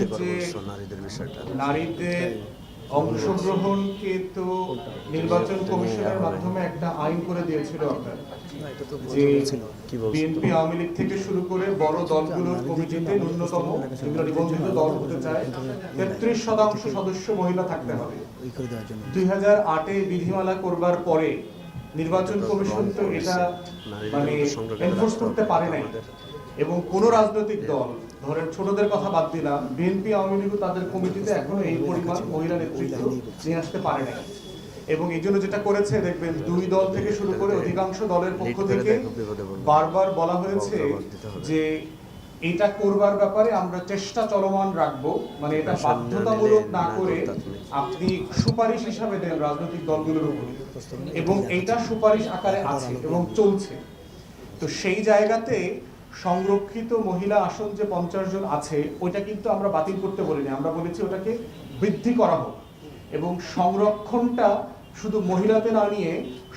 বিরক্তিকর যে নারীদের অংশগ্রহণকে তো নির্বাচন কমিশনের মাধ্যমে একটা আইন করে দিয়েছিল আপনার। যে বিএনপি আওয়ামী লীগ থেকে শুরু করে বড় দলগুলোর কমিটিতে ন্যূনতম যেগুলো নিবন্ধিত দল হতে চায় তেত্রিশ শতাংশ সদস্য মহিলা থাকতে হবে। ওই করে দেওয়ার জন্য। দুই হাজার আটে বিধিমালা করবার পরে নির্বাচন কমিশন তো এটা মানে এনফোর্স করতে পারে নাই। এবং কোন রাজনৈতিক দল ধরেন ছোটদের কথা বাদ দিলাম বিএনপি আওয়ামী লীগও তাদের কমিটিতে এখনও এই পরিমাণ মহিলা নেতৃত্ব নিয়ে আসতে পারে নাই এবং এই জন্য যেটা করেছে দেখবেন দুই দল থেকে শুরু করে অধিকাংশ দলের পক্ষ থেকে। বারবার বলা হয়েছে। যে এটা করবার ব্যাপারে আমরা চেষ্টা চলমান রাখব মানে এটা বাধ্যতামূলক না না করে আপনি। আপনি সুপারিশ হিসাবে দেন রাজনৈতিক দলগুলোর উপরে এবং এইটা সুপারিশ আকারে আছে এবং চলছে তো সেই জায়গাতে সংরক্ষিত মহিলা আসন যে পঞ্চাশ জন আছে, ওইটা কিন্তু আমরা বাতিল করতে বলিনি। আমরা বলেছি ওটাকে বৃদ্ধি করা হোক এবং সংরক্ষণটা শুধু মহিলাতে না নিয়ে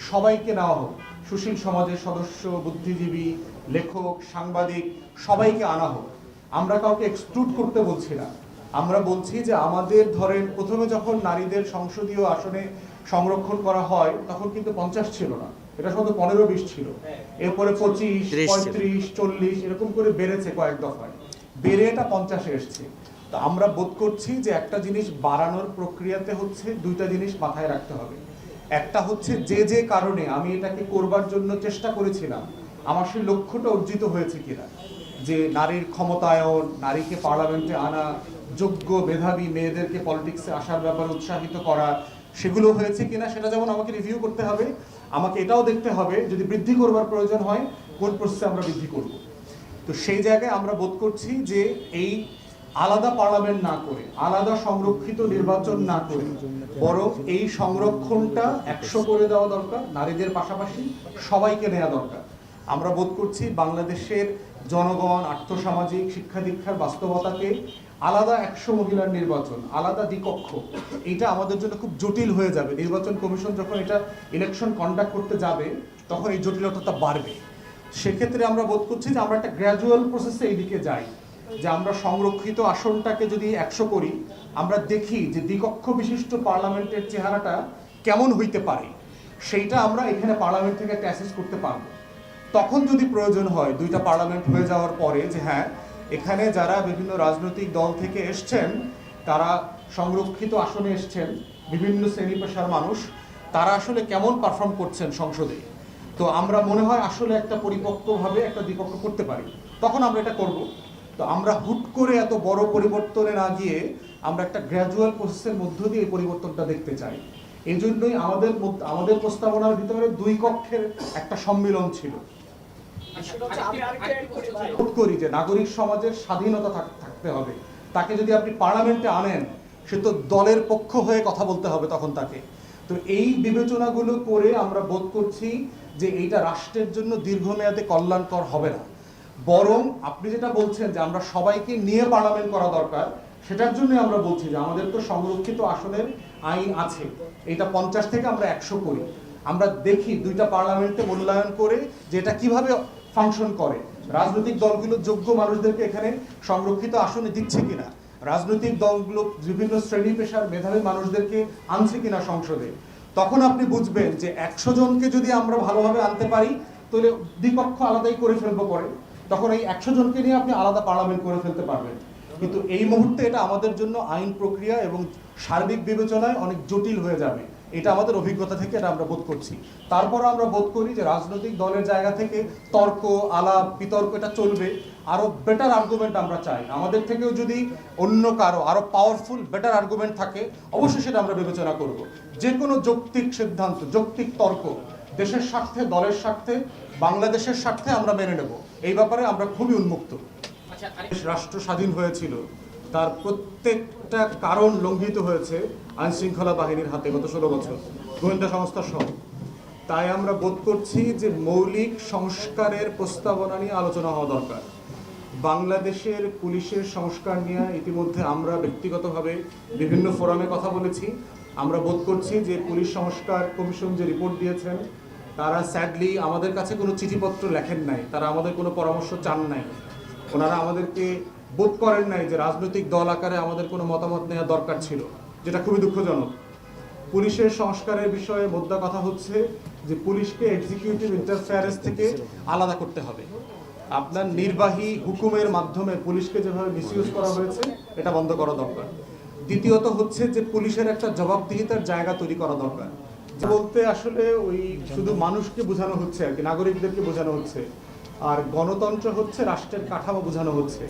সবাইকে নেওয়া হোক। সুশীল সমাজের সদস্য, বুদ্ধিজীবী, লেখক, সাংবাদিক, সবাইকে আনা হোক। আমরা কাউকে এক্সক্লুড করতে বলছি না। আমরা বলছি যে আমাদের ধরেন প্রথমে যখন নারীদের সংসদীয় আসনে সংরক্ষণ করা হয়, তখন কিন্তু পঞ্চাশ ছিল না। এটা শুধু পনেরো বিশ ছিল। এরপরে পঁচিশ পঁয়ত্রিশ চল্লিশ এরকম করে বেড়েছে কয়েক দফায়। বেড়ে এটা পঞ্চাশে এসছে। তো আমরা বোধ করছি যে একটা জিনিস বাড়ানোর প্রক্রিয়াতে হচ্ছে দুইটা জিনিস মাথায় রাখতে হবে। একটা হচ্ছে যে যে কারণে আমি এটাকে করবার জন্য চেষ্টা করেছিলাম আমার সেই লক্ষ্যটা অর্জিত হয়েছে কিনা। যে নারীর ক্ষমতায়ন নারীকে পার্লামেন্টে আনা যোগ্য মেধাবী মেয়েদেরকে পলিটিক্সে আসার ব্যাপারে উৎসাহিত করা সেগুলো হয়েছে কিনা সেটা যেমন আমাকে রিভিউ করতে হবে, আমাকে এটাও দেখতে হবে, যদি বৃদ্ধি করবার প্রয়োজন হয়, কোন প্রসেসে আমরা বৃদ্ধি করব। তো সেই জায়গায় আমরা বোধ করছি যে এই আলাদা পার্লামেন্ট না করে, আলাদা সংরক্ষিত নির্বাচন না করে, বরং এই সংরক্ষণটা একশো করে দেওয়া দরকার, নারীদের পাশাপাশি সবাইকে নেওয়া দরকার। আমরা বোধ করছি বাংলাদেশের জনগণ, আর্থসামাজিক শিক্ষা দীক্ষার বাস্তবতাকে আলাদা একশো মহিলার নির্বাচন, আলাদা দ্বিকক্ষ। এটা আমাদের জন্য খুব জটিল হয়ে যাবে। নির্বাচন কমিশন যখন এটা ইলেকশন কন্ডাক্ট করতে যাবে, তখন এই জটিলতাটা বাড়বে। সেক্ষেত্রে আমরা বোধ করছি যে আমরা একটা গ্র্যাজুয়াল প্রসেসে এইদিকে যাই, যে আমরা সংরক্ষিত আসনটাকে যদি একশো করি, আমরা দেখি যে দ্বিকক্ষ বিশিষ্ট পার্লামেন্টের চেহারাটা কেমন হইতে পারে। সেইটা আমরা এখানে পার্লামেন্ট থেকে ট্যাসেস করতে পারব। তখন যদি প্রয়োজন হয়, দুইটা পার্লামেন্ট হয়ে যাওয়ার পরে যে হ্যাঁ এখানে যারা বিভিন্ন রাজনৈতিক দল থেকে এসছেন, তারা সংরক্ষিত আসনে এসছেন, বিভিন্ন শ্রেণি পেশার মানুষ, তারা আসলে কেমন পারফর্ম করছেন সংসদে? তো আমরা মনে হয় আসলে একটা পরিপক্কভাবে একটা দ্বিপক্ষ করতে পারি। তখন আমরা এটা করব। তো আমরা হুট করে এত বড় পরিবর্তনে না গিয়ে আমরা একটা গ্র্যাজুয়াল প্রসেসের মধ্য দিয়ে এই পরিবর্তনটা দেখতে চাই। এই জন্যই আমাদের আমাদের প্রস্তাবনার ভিতরে দুই কক্ষের একটা সম্মিলন ছিল। করি যে নাগরিক সমাজের স্বাধীনতা থাকতে হবে। তাকে যদি আপনি পার্লামেন্টে আনেন, সে তো দলের পক্ষ হয়ে কথা বলতে হবে তখন তাকে। তো এই বিবেচনাগুলো করে আমরা বোধ করছি যে এইটা রাষ্ট্রের জন্য দীর্ঘমেয়াদে কল্যাণকর হবে না। বরং আপনি যেটা বলছেন যে আমরা সবাইকে নিয়ে পার্লামেন্ট করা দরকার, সেটার জন্য আমরা বলছি যে আমাদের তো সংরক্ষিত আসনের আইন আছে। এটা পঞ্চাশ থেকে আমরা একশো করি। আমরা দেখি দুইটা পার্লামেন্টে মূল্যায়ন করে যে এটা কীভাবে ফাংশন করে। রাজনৈতিক দলগুলো যোগ্য মানুষদেরকে এখানে সংরক্ষিত আসনে দিচ্ছে কিনা? রাজনৈতিক দলগুলো বিভিন্ন শ্রেণি পেশার মেধাবী মানুষদেরকে আনছে কিনা সংসদে? তখন আপনি বুঝবেন যে একশো জনকে যদি আমরা ভালোভাবে আনতে পারি, তাহলে দ্বিপক্ষ আলাদাই করে ফেলব পরে। তখন এই একশো জনকে নিয়ে আপনি আলাদা পার্লামেন্ট করে ফেলতে পারবেন। কিন্তু এই মুহূর্তে এটা আমাদের জন্য আইন প্রক্রিয়া এবং সার্বিক বিবেচনায় অনেক জটিল হয়ে যাবে। এটা আমাদের অভিজ্ঞতা থেকে এটা আমরা বোধ করছি। তারপর আমরা বোধ করি যে রাজনৈতিক দলের জায়গা থেকে তর্ক আলাপ বিতর্ক এটা চলবে। আরও বেটার আর্গুমেন্ট আমরা চাই। আমাদের থেকেও যদি অন্য কারও আরও পাওয়ারফুল বেটার আর্গুমেন্ট থাকে অবশ্যই সেটা আমরা বিবেচনা করব। যে কোনো যৌক্তিক সিদ্ধান্ত যৌক্তিক তর্ক দেশের স্বার্থে দলের স্বার্থে বাংলাদেশের স্বার্থে আমরা মেনে নেব। এই ব্যাপারে আমরা খুবই উন্মুক্ত। দেশ রাষ্ট্র স্বাধীন হয়েছিল। তার প্রত্যেকটা কারণ লঙ্ঘিত হয়েছে আইন শৃঙ্খলা বাহিনীর হাতে গত ষোলো বছর। গোয়েন্দা সংস্থা সহ। তাই আমরা বোধ করছি যে মৌলিক সংস্কারের প্রস্তাবনা নিয়ে আলোচনা হওয়া দরকার। বাংলাদেশের পুলিশের সংস্কার নিয়ে ইতিমধ্যে আমরা ব্যক্তিগতভাবে বিভিন্ন ফোরামে কথা বলেছি। আমরা বোধ করছি যে পুলিশ সংস্কার কমিশন যে রিপোর্ট দিয়েছেন, তারা স্যাডলি আমাদের কাছে কোনো চিঠিপত্র লেখেন নাই। তারা আমাদের কোনো পরামর্শ চান নাই। ওনারা আমাদেরকে বোধ করেন নাই যে রাজনৈতিক দল আকারে আমাদের কোনো মতামত নেওয়া দরকার ছিল, যেটা খুবই দুঃখজনক। পুলিশের সংস্কারের বিষয়ে মোদ্দা কথা হচ্ছে যে পুলিশকে এক্সিকিউটিভ ইন্টারফেয়ারেন্স থেকে আলাদা করতে হবে। আপনার নির্বাহী হুকুমের মাধ্যমে পুলিশকে যেভাবে মিসইউজ করা হয়েছে, এটা বন্ধ করা দরকার। দ্বিতীয়ত হচ্ছে যে পুলিশের একটা জবাবদিহিতার জায়গা তৈরি করা দরকার। বলতে আসলে ওই শুধু মানুষকে বোঝানো হচ্ছে আর কি, নাগরিকদেরকে বোঝানো হচ্ছে। আর গণতন্ত্র হচ্ছে, রাষ্ট্রের কাঠামো বোঝানো হচ্ছে।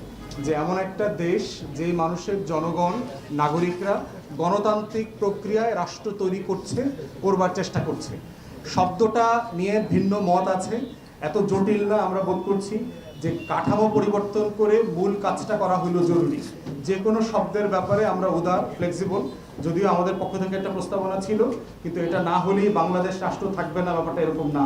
যে এমন একটা দেশ যে মানুষের জনগণ, নাগরিকরা গণতান্ত্রিক প্রক্রিয়ায় রাষ্ট্র তৈরি করছে, করবার চেষ্টা করছে। শব্দটা নিয়ে ভিন্ন মত আছে। এত জটিল না আমরা বোধ করছি যে কাঠামো পরিবর্তন করে মূল কাজটা করা হলো জরুরি। যে কোনো শব্দের ব্যাপারে আমরা উদার ফ্লেক্সিবল যদিও আমাদের পক্ষ থেকে একটা প্রস্তাবনা ছিল, কিন্তু এটা না হলেই বাংলাদেশ রাষ্ট্র থাকবে না, ব্যাপারটা এরকম না